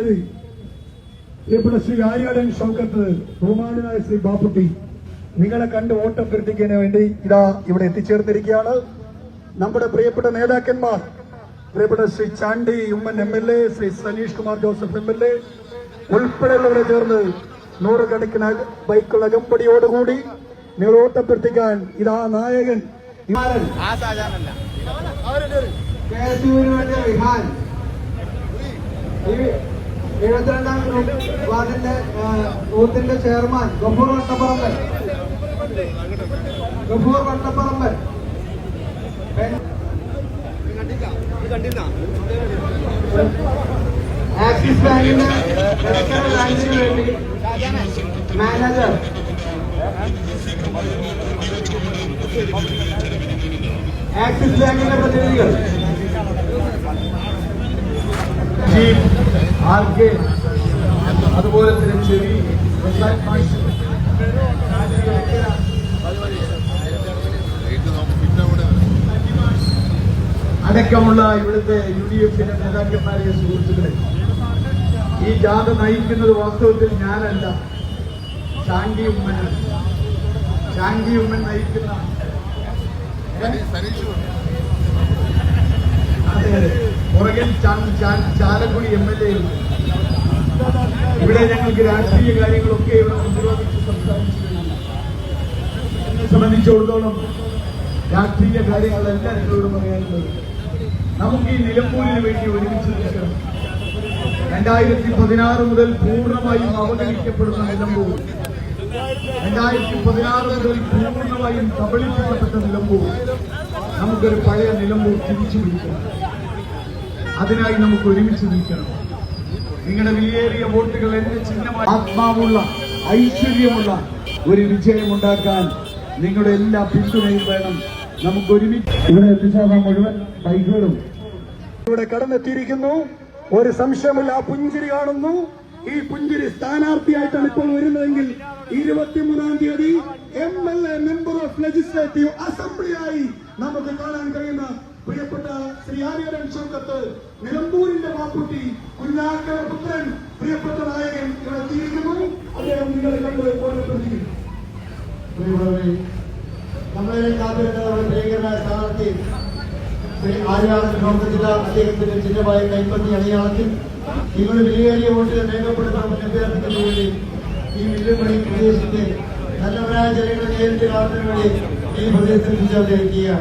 അടുത്തത് ഇവിടെ ശ്രീ ആര്യാടൻ ഷൗക്കത്ത് ബഹുമാനായ ശ്രീ ബാപ്പുട്ടി നിങ്ങളെ കണ്ട് വോട്ട് അഭ്യർത്ഥിക്കുന്നതിന് വേണ്ടി ഇതാ ഇവിടെ എത്തിച്ചേർന്നിരിക്കുകയാണ് നമ്മുടെ പ്രിയപ്പെട്ട നേതാക്കന്മാർ പ്രിയപ്പെട്ട Shri Chandy Oommen M L A Shri Sanish Kumar Joseph M L A ഉൾപ്പെടെയുള്ളവരെ ചേർന്ന് നൂറുകണക്കിന് ബൈക്കുള്ള അകമ്പടിയോടുകൂടി നിങ്ങൾ വോട്ടഭ്യർത്ഥിക്കാൻ ഇതാ നായകൻ ഈ എഴുപത്തിരണ്ടാം വാർഡിന്റെ ബൂത്തിന്റെ ചെയർമാൻ ഗഫൂർ വട്ടപ്പറമ്പൻ. ഗഫൂർ വട്ടപ്പറമ്പൻ. ആക്സിസ് ബാങ്കിന്റെ വേണ്ടി മാനേജർ. ആക്സിസ് ബാങ്കിന്റെ പ്രതിനിധികൾ. ആർ കെ അതുപോലെ തന്നെ ചെവി അടക്കമുള്ള ഇവിടുത്തെ യു ഡി എഫിന്റെ നേതാക്കന്മാരെ സുഹൃത്തുക്കളെ ഈ ജാഥ നയിക്കുന്നത് വാസ്തവത്തിൽ ഞാനല്ല. ശാന്തി ഉമ്മൻ ശാന്തി ഉമ്മൻ നയിക്കുന്ന അതെ അതെ. പുറകിൽ ചാലക്കുടി എം എൽ എ ഉണ്ട്. ഇവിടെ ഞങ്ങൾക്ക് രാഷ്ട്രീയ കാര്യങ്ങളൊക്കെ ഇവിടെ പ്രതിരോധിച്ച് സംസാരിച്ചിട്ടുണ്ട്. എന്നെ സംബന്ധിച്ചിടത്തോളം രാഷ്ട്രീയ കാര്യങ്ങളല്ല നിങ്ങളോട് പറയാനുള്ളത് നമുക്ക് ഈ നിലമ്പൂരിന് വേണ്ടി ഒരുമിച്ച് നിൽക്കണം. രണ്ടായിരത്തി പതിനാറ് മുതൽ പൂർണമായും അവഗണിക്കപ്പെടുന്ന നിലമ്പൂർ. രണ്ടായിരത്തി പതിനാറ് മുതൽ പൂർണമായും കബളിപ്പിക്കപ്പെട്ട നിലമ്പൂർ. നമുക്കൊരു പഴയ നിലമ്പൂർ തിരിച്ചു പിടിക്കണം അതിനായി നമുക്ക് ഒരുമിച്ച് നിൽക്കണം. നിങ്ങളുടെ വിലയേറിയ വോട്ടുകൾ എന്റെ ചിഹ്നമായി. ആത്മാവുള്ള ഐശ്വര്യമുള്ള ഒരു വിജയമുണ്ടാക്കാൻ നിങ്ങളുടെ എല്ലാ പിന്തുണയും വേണം. നമുക്ക് ഒരുമിച്ച് ഇവിടെ എത്തിച്ചേർന്ന മുഴുവൻ ബൈക്കുകളും. ഇവിടെ കടന്നെത്തിയിരിക്കുന്നു. ഒരു സംശയമില്ല ആ പുഞ്ചിരി കാണുന്നു. ഈ പുഞ്ചിരി സ്ഥാനാർത്ഥിയായിട്ടാണ് ഇപ്പോൾ വരുന്നതെങ്കിൽ ഇരുപത്തിമൂന്നാം തീയതി M L A member of legislative അസംബ്ലിയായി നമുക്ക് കാണാൻ കഴിയുന്ന പ്രിയപ്പെട്ട ശ്രീ ആര്യരൻ ഷൗക്കത്ത് നിലമ്പൂരിന്റെ മാക്കുട്ടി കുഞ്ഞാക്കര പുത്രൻ പ്രിയപ്പെട്ട നായകൻ ഇവിടെ എത്തിയിരിക്കുന്നു. അദ്ദേഹം നിങ്ങളെ കണ്ട് ഓർമ്മപ്പെടുത്തിയിരിക്കുന്നു നമ്മളെ കാത്തിരുന്ന നമ്മുടെ പ്രിയങ്കരനായ സ്ഥാനാർത്ഥി ശ്രീ ആര്യാടൻ പ്രവർത്തിച്ചില്ല അദ്ദേഹത്തിന്റെ ചിഹ്നമായ കൈപ്പത്തി അടയാളത്തിൽ നിങ്ങളുടെ വിലയേറിയ വോട്ടുകൾ രേഖപ്പെടുത്തണമെന്ന് അഭ്യർത്ഥിക്കുന്നതിന് വേണ്ടി ഈ വില്ലുമണി പ്രദേശത്തെ നല്ലവരായ ജനങ്ങളെ നേരിട്ട് കാണുന്നതിന് വേണ്ടി ഈ പ്രദേശത്തിൽ ശ്രീ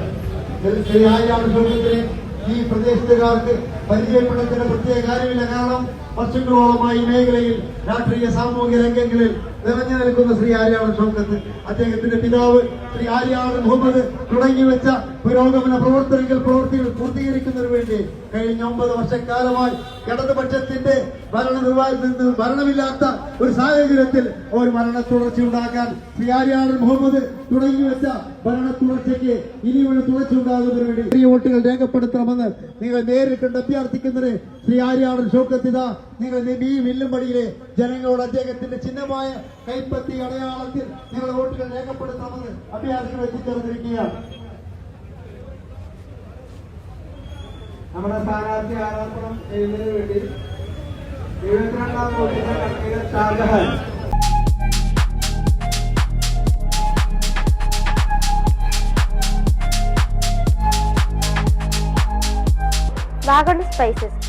ആര്യാടൻ പ്രവർത്തനത്തിന് ഈ പ്രദേശത്തുകാർക്ക് പരിചയപ്പെടുത്തുന്ന പ്രത്യേക കാര്യമില്ല കാരണം വർഷങ്ങളോളമായി മേഖലയിൽ രാഷ്ട്രീയ സാമൂഹിക രംഗങ്ങളിൽ നിറഞ്ഞു നിൽക്കുന്ന ശ്രീ ആര്യാവൻ ഷൗക്കത്ത് അദ്ദേഹത്തിന്റെ പിതാവ് ശ്രീ ആര്യാവൻ മുഹമ്മദ് തുടങ്ങി വെച്ച പുരോഗമന പ്രവർത്തനങ്ങൾ പ്രവർത്തികൾ പൂർത്തീകരിക്കുന്നതിന് വേണ്ടി കഴിഞ്ഞ ഒമ്പത് വർഷക്കാലമായി ഇടതുപക്ഷത്തിന്റെ ഭരണനിർവാഹത്തിൽ നിന്ന് ഭരണമില്ലാത്ത ഒരു സാഹചര്യത്തിൽ ഒരു മരണ തുടർച്ച ഉണ്ടാക്കാൻ ശ്രീ ആര്യാവൻ മുഹമ്മദ് തുടങ്ങി വെച്ച ഭരണ തുടർച്ചയ്ക്ക് ഇനിയൊരു തുടർച്ച ഉണ്ടാകുന്നതിന് വേണ്ടി ചെറിയ വോട്ടുകൾ രേഖപ്പെടുത്തണമെന്ന് നിങ്ങൾ നേരിട്ട് അഭ്യർത്ഥിക്കുന്നത് ശ്രീ ആര്യാവൻ ഷൗക്കത്തിത നിങ്ങൾ ഈ വില്ലുംപടിയിലെ ജനങ്ങളോട് അദ്ദേഹത്തിന്റെ ചിഹ്നമായ കൈപ്പത്തി അടയാളത്തിൽ നിങ്ങൾ വോട്ടുകൾ രേഖപ്പെടുത്തണമെന്ന് അഭ്യാസം എത്തിച്ചേർന്നിരിക്കുകയാണ് നമ്മുടെ സ്ഥാനാർത്ഥി ആരോപണം ചെയ്യുന്നതിന് വേണ്ടി എഴുപത്തിരണ്ടാം വോട്ടിന്റെ കണക്കിൽ ഷാജഹാൻ. Wagon spices.